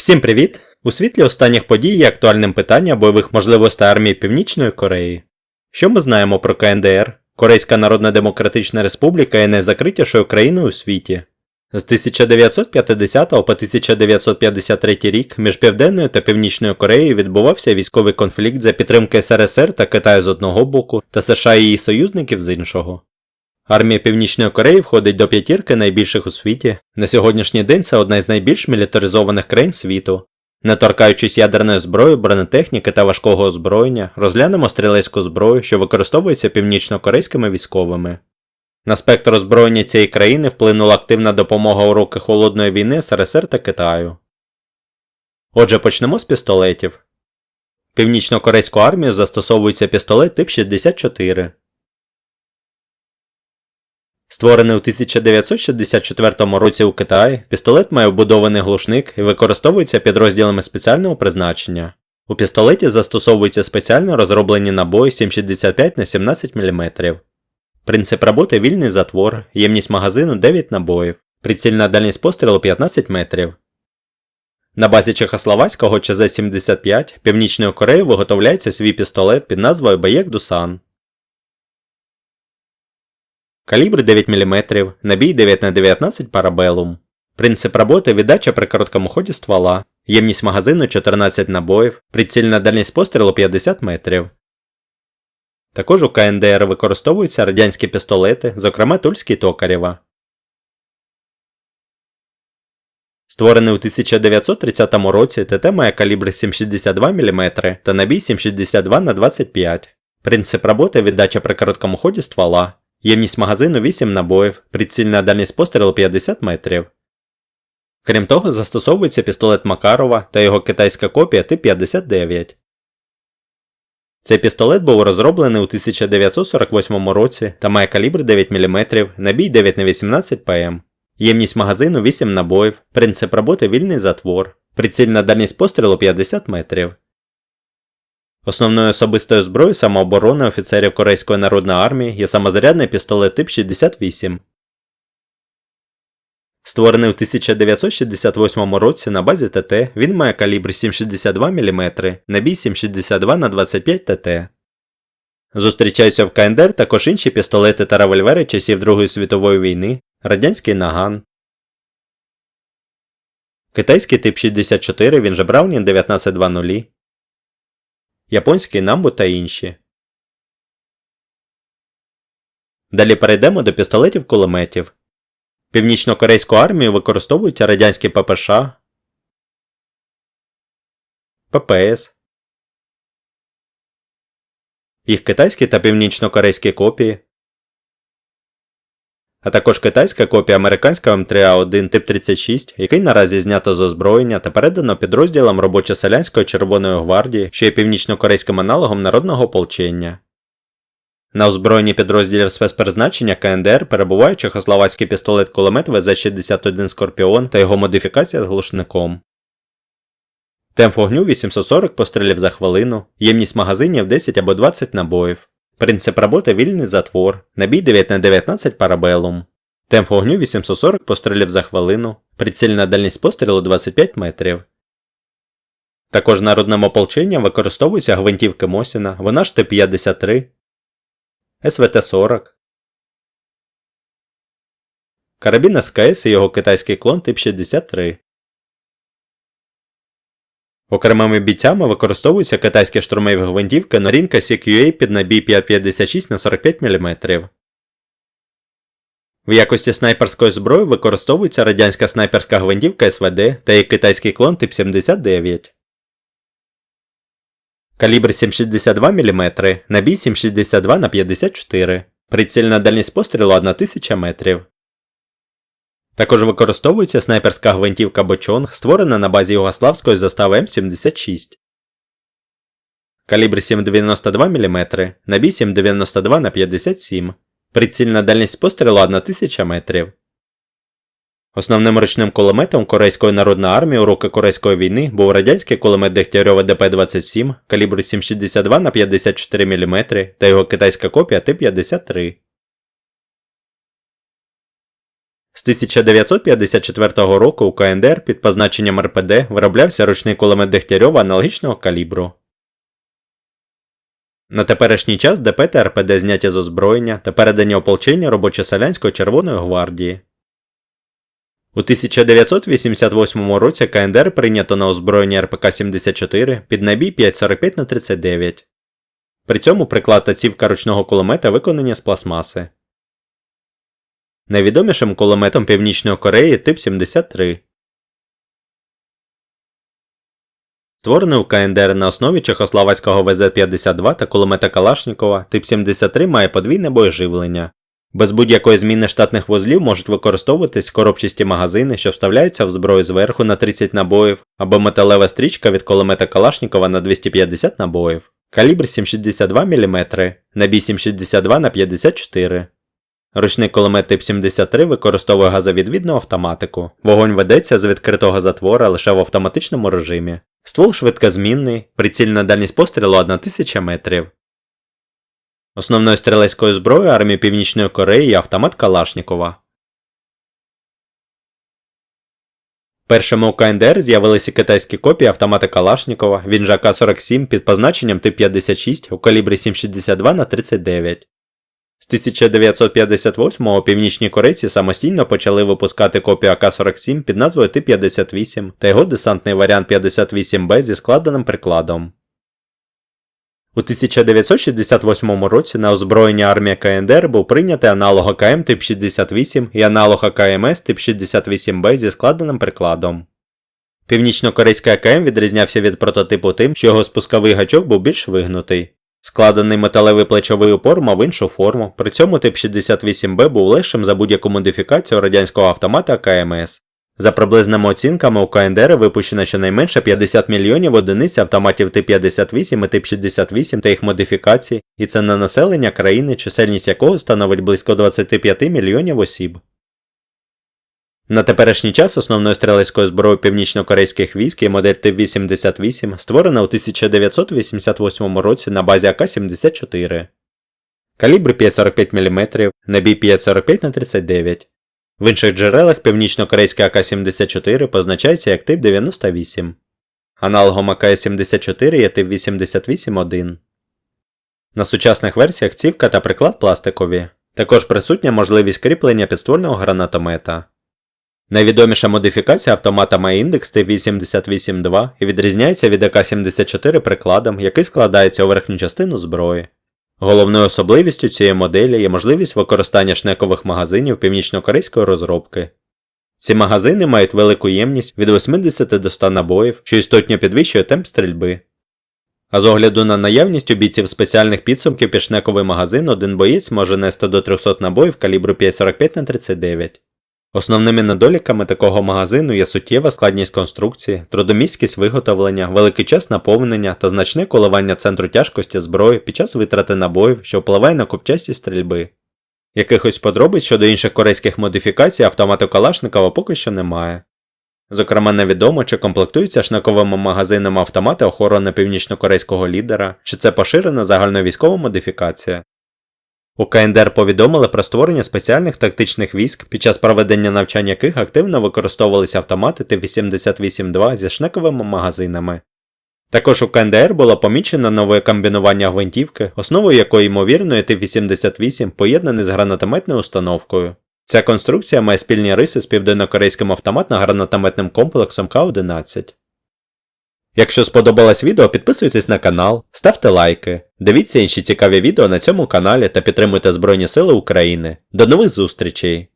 Всім привіт! У світлі останніх подій є актуальним питання бойових можливостей армії Північної Кореї. Що ми знаємо про КНДР? Корейська Народна Демократична Республіка є найзакритішою країною у світі. З 1950 по 1953 рік між Південною та Північною Кореєю відбувався військовий конфлікт за підтримки СРСР та Китаю з одного боку та США і її союзників з іншого. Армія Північної Кореї входить до п'ятірки найбільших у світі. На сьогоднішній день це одна із найбільш мілітаризованих країн світу. Не торкаючись ядерної зброї, бронетехніки та важкого озброєння, розглянемо стрілецьку зброю, що використовується північнокорейськими військовими. На спектр озброєння цієї країни вплинула активна допомога у роки холодної війни СРСР та Китаю. Отже, почнемо з пістолетів. Північно-корейську армію застосовується пістолет тип 64. Створений у 1964 році у Китаї, пістолет має вбудований глушник і використовується підрозділами спеціального призначення. У пістолеті застосовуються спеціально розроблені набої 7,65 на 17 мм. Принцип роботи вільний затвор, ємність магазину 9 набоїв, прицільна дальність пострілу 15 метрів. На базі чехословацького ЧЗ-75 Північною Кореєю виготовляється свій пістолет під назвою Баєк Дусан. Калібр 9 мм, набій 9х19 Parabellum. Принцип роботи віддача при короткому ході ствола, ємність магазину 14 набоїв, прицільна дальність пострілу 50 метрів. Також у КНДР використовуються радянські пістолети, зокрема Тульський Токарєва. Створений у 1930 році, ТТ має калібр 7,62 мм та набій 7,62 на 25 Принцип роботи віддача при короткому ході ствола, ємність магазину 8 набоїв, прицільна дальність пострілу 50 метрів. Крім того, застосовується пістолет Макарова та його китайська копія тип 59. Цей пістолет був розроблений у 1948 році та має калібр 9 мм, набій 9х18 ПМ, ємність магазину 8 набоїв, принцип роботи вільний затвор, прицільна дальність пострілу 50 метрів. Основною особистою зброєю самооборони офіцерів Корейської народної армії є самозарядний пістолет тип 68. Створений у 1968 році на базі ТТ, він має калібр 7,62 мм, набій 7,62 на 25 ТТ. Зустрічаються в КНДР також інші пістолети та револьвери часів Другої світової війни, радянський наган. Китайський тип 64, він же Браунін 1920, японський намбу та інші. Далі перейдемо до пістолетів кулеметів. Північно-корейську армію використовуються радянські ППШ, ППС, їх китайські та північно-корейські копії, а також китайська копія американського М3А1 тип 36, який наразі знято з озброєння та передано підрозділам робочо-селянської Червоної гвардії, що є північно-корейським аналогом народного ополчення. На озброєнні підрозділів спецпризначення КНДР перебуває чехословацький пістолет-кулемет ВЗ-61 Скорпіон та його модифікація з глушником. Темп вогню 840 пострілів за хвилину, ємність магазинів 10 або 20 набоїв. Принцип роботи вільний затвор, набій 9х19 Parabellum. Темп вогню 840 пострілів за хвилину, прицільна дальність пострілу 25 метрів. Також народним ополченням використовуються гвинтівки Мосіна, вона ж Т-53, СВТ-40, карабін СКС і його китайський клон тип 63. Окремими бійцями використовуються китайські штурмові гвинтівки Норінка CQA під набій 556 на 45 мм. В якості снайперської зброї використовується радянська снайперська гвинтівка СВД та її китайський клон тип 79. Калібр 7,62 мм, набій 7,62 на 54 Прицільна дальність пострілу 1000 метрів. Також використовується снайперська гвинтівка Бочонг, створена на базі югославської застави М76. Калібр 7,92 мм, набій 7,92 на 57 Прицільна дальність пострілу 1000 метрів. Основним ручним кулеметом Корейської народної армії у роки Корейської війни був радянський кулемет Дегтярьова ДП-27 калібру 7,62 на 54 мм та його китайська копія Т-53. З 1954 року у КНДР під позначенням РПД вироблявся ручний кулемет Дегтярьова аналогічного калібру. На теперішній час ДП та РПД зняті з озброєння та передані ополченню робочо-селянської Червоної гвардії. У 1988 році КНДР прийнято на озброєння РПК-74 під набій 5,45 на 39. При цьому приклад та цівка ручного кулемета виконані з пластмаси. Найвідомішим кулеметом Північної Кореї тип 73. Створений у КНДР на основі чехословацького ВЗ-52 та кулемета Калашнікова, тип 73 має подвійне боєживлення. Без будь-якої зміни штатних вузлів можуть використовуватись коробчасті магазини, що вставляються в зброю зверху на 30 набоїв, або металева стрічка від кулемета Калашнікова на 250 набоїв. Калібр 762 мм, набій 762 на 54 Ручний кулемет тип 73 використовує газовідвідну автоматику. Вогонь ведеться з відкритого затвора лише в автоматичному режимі. Ствол швидкозмінний, прицільна дальність пострілу 1000 метрів. Основною стрілецькою зброєю армії Північної Кореї є автомат Калашнікова. Першими у КНДР з'явилися китайські копії автомата Калашнікова, він же АК-47 під позначенням тип 56 у калібрі 7,62 на 39 З 1958-го північні корейці самостійно почали випускати копію АК-47 під назвою Т-58 та його десантний варіант 58Б зі складеним прикладом. У 1968 році на озброєння армії КНДР був прийнятий аналог АКМ тип 68 і аналог АКМС тип 68Б зі складеним прикладом. Північно-корейський АКМ відрізнявся від прототипу тим, що його спусковий гачок був більш вигнутий. Складений металевий плечовий упор мав іншу форму, при цьому тип 68Б був легшим за будь-яку модифікацію радянського автомата АКМС. За приблизними оцінками у КНДР випущено щонайменше 50 мільйонів одиниць автоматів тип 58 і тип 68 та їх модифікацій, і це на населення країни, чисельність якого становить близько 25 мільйонів осіб. На теперішній час основною стрілецькою зброєю північно-корейських військ є модель ТИП-88, створена у 1988 році на базі АК-74. Калібр 5,45 мм, набій 5,45 на 39 в інших джерелах північно-корейський АК-74 позначається як тип 98. Аналогом АК-74 є тип 88-1. На сучасних версіях цівка та приклад пластикові. Також присутня можливість кріплення підствольного гранатомета. Найвідоміша модифікація автомата має індекс тип 88-2 і відрізняється від АК-74 прикладом, який складається у верхню частину зброї. Головною особливістю цієї моделі є можливість використання шнекових магазинів північно-корейської розробки. Ці магазини мають велику ємність від 80 до 100 набоїв, що істотно підвищує темп стрільби. А з огляду на наявність у бійців спеціальних підсумків під шнековий магазин один боєць може нести до 300 набоїв калібру 5,45 на 39 Основними недоліками такого магазину є суттєва складність конструкції, трудомісткість виготовлення, великий час наповнення та значне коливання центру тяжкості зброї під час витрати набоїв, що впливає на купчасті стрільби. Якихось подробиць щодо інших корейських модифікацій автомату Калашникова поки що немає. Зокрема, невідомо, чи комплектуються шнаковими магазинами автомати охорони північно-корейського лідера, чи це поширена загальновійськова модифікація. У КНДР повідомили про створення спеціальних тактичних військ, під час проведення навчань яких активно використовувалися автомати Т-88-2 зі шнековими магазинами. Також у КНДР було помічено нове комбінування гвинтівки, основою якої ймовірно є Т-88 поєднаний з гранатометною установкою. Ця конструкція має спільні риси з південнокорейським автоматно-гранатометним комплексом К-11. Якщо сподобалось відео, підписуйтесь на канал, ставте лайки, дивіться інші цікаві відео на цьому каналі та підтримуйте Збройні Сили України. До нових зустрічей!